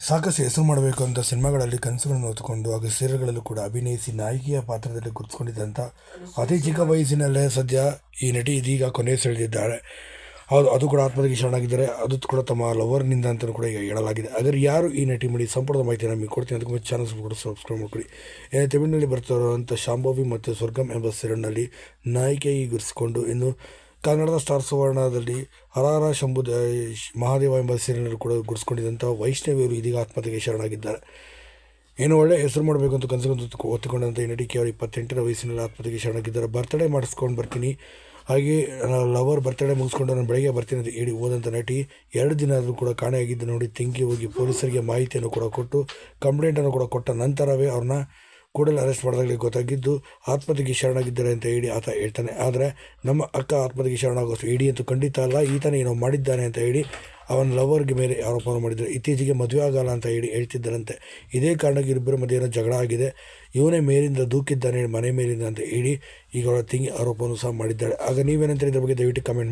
ಸಾಕಷ್ಟು ಹೆಸರು ಮಾಡಬೇಕು ಅಂತ ಸಿನಿಮಾಗಳಲ್ಲಿ ಕನಸುಗಳನ್ನು ಹೊತ್ತುಕೊಂಡು ಹಾಗೂ ಸೀರಿಯಲ್ಗಳಲ್ಲೂ ಕೂಡ ಅಭಿನಯಿಸಿ ನಾಯಕಿಯ ಪಾತ್ರದಲ್ಲಿ ಗುರುತಿಸ್ಕೊಂಡಿದ್ದಂಥ ಅತಿ ಚಿಕ್ಕ ವಯಸ್ಸಿನಲ್ಲೇ ಸದ್ಯ ಈ ನಟಿ ಇದೀಗ ಕೊನೆ ಸೆಳೆದಿದ್ದಾಳೆ. ಹೌದು, ಅದು ಕೂಡ ಆತ್ಮಹತ್ಯೆಗೆ ಶರಣಾಗಿದ್ದಾರೆ ಅದು ಕೂಡ ತಮ್ಮ ಲವರ್ನಿಂದ ಅಂತಲೂ ಕೂಡ ಈಗ ಹೇಳಲಾಗಿದೆ. ಆದರೆ ಯಾರು ಈ ನಟಿ ಮಾಡಿ ಸಂಪೂರ್ಣ ಮಾಹಿತಿ ನಮಗೆ ಕೊಡ್ತೀನಿ. ಅದಕ್ಕೆ ಮುಂಚೆ ಚಾನಲ್ಸ್ ಕೂಡ ಸಬ್ಸ್ಕ್ರೈಬ್ ಮಾಡ್ಕೊಳ್ಳಿ. ಏನೇ ತಮಿಳಿನಲ್ಲಿ ಬರ್ತಾ ಇರುವಂಥ ಶಾಂಭವಿ ಮತ್ತು ಸ್ವರ್ಗಂ ಎಂಬ ಸೀರಿಯಲ್ನಲ್ಲಿ ನಾಯಕಿಯಾಗಿ ಗುರುತಿಸಿಕೊಂಡು ಇನ್ನು ಕನ್ನಡದ ಸ್ಟಾರ್ ಸುವರ್ಣದಲ್ಲಿ ಹರಹರ ಶಂಭು ಮಹಾದೇವ ಎಂಬ ಸೀರಿಯಲ್ನಲ್ಲಿ ಕೂಡ ಗುಡಿಸ್ಕೊಂಡಿದ್ದಂಥ ವೈಷ್ಣವಿಯವರು ಇದೀಗ ಆತ್ಮಹತ್ಯೆಗೆ ಶರಣಾಗಿದ್ದಾರೆ. ಏನು ಒಳ್ಳೆ ಹೆಸರು ಮಾಡಬೇಕು ಅಂತ ಕನಸುಗಳನ್ನು ಒತ್ತುಕೊಂಡಂಥ ಈ ನಟಿ ಕೇವಲ ಇಪ್ಪತ್ತೆಂಟರ ವಯಸ್ಸಿನಲ್ಲಿ ಆತ್ಮಹತ್ಯೆಗೆ ಶರಣಾಗಿದ್ದಾರೆ. ಬರ್ತಡೇ ಮಾಡಿಸ್ಕೊಂಡು ಬರ್ತೀನಿ. ಹಾಗೆ ಲವರ್ ಬರ್ತಡೇ ಮುಗಿಸ್ಕೊಂಡು ನಾನು ಬೆಳಗ್ಗೆ ಬರ್ತೀನಿ ಅಂತ ಹೇಳಿ ಹೋದಂಥ ನಟಿ ಎರಡು ದಿನ ಆದರೂ ಕೂಡ ಕಾಣೆಯಾಗಿದ್ದು ನೋಡಿ, ತಿಂಗಿ ಹೋಗಿ ಪೊಲೀಸರಿಗೆ ಮಾಹಿತಿಯನ್ನು ಕೂಡ ಕೊಟ್ಟು ಕಂಪ್ಲೇಂಟನ್ನು ಕೂಡ ಕೊಟ್ಟ ನಂತರವೇ ಅವ್ರನ್ನ ಕೂಡಲೇ ಅರೆಸ್ಟ್ ಮಾಡಿದಾಗಲೇ ಗೊತ್ತಾಗಿದ್ದು, ಆತ್ಮಹತ್ಯೆಗೆ ಶರಣಾಗಿದ್ದಾರೆ ಅಂತ ಹೇಳಿ ಆತ ಹೇಳ್ತಾನೆ. ಆದರೆ ನಮ್ಮ ಅಕ್ಕ ಆತ್ಮಹತ್ಯೆಗೆ ಶರಣಾಗೋಸ್ತು ಇಡಿ ಅಂತೂ ಖಂಡಿತ ಅಲ್ಲ, ಈತನೇ ಏನೋ ಮಾಡಿದ್ದಾನೆ ಅಂತ ಹೇಳಿ ಅವನ ಲವರ್ಗೆ ಮೇಲೆ ಆರೋಪವನ್ನು ಮಾಡಿದ್ದಾರೆ ಇತ್ತೀಚೆಗೆ ಮದುವೆ ಆಗಲ್ಲ ಅಂತ ಹೇಳಿ ಹೇಳ್ತಿದ್ದರಂತೆ. ಇದೇ ಕಾರಣಕ್ಕೆ ಇಬ್ಬರ ಮಧ್ಯೆ ಜಗಳ ಆಗಿದೆ. ಇವನೇ ಮೇಲಿಂದ ದೂಕಿದ್ದಾನೆ, ಮನೆ ಮೇಲಿಂದ ಅಂತ ಹೇಳಿ ಈಗ ಅವರ ತಿಂಗಿ ಆರೋಪವನ್ನು ಸಹ ಮಾಡಿದ್ದಾಳೆ. ಆಗ ನೀವೇನಂತ ಇದ್ರ ಬಗ್ಗೆ ದಯವಿಟ್ಟು ಕಮೆಂಟ್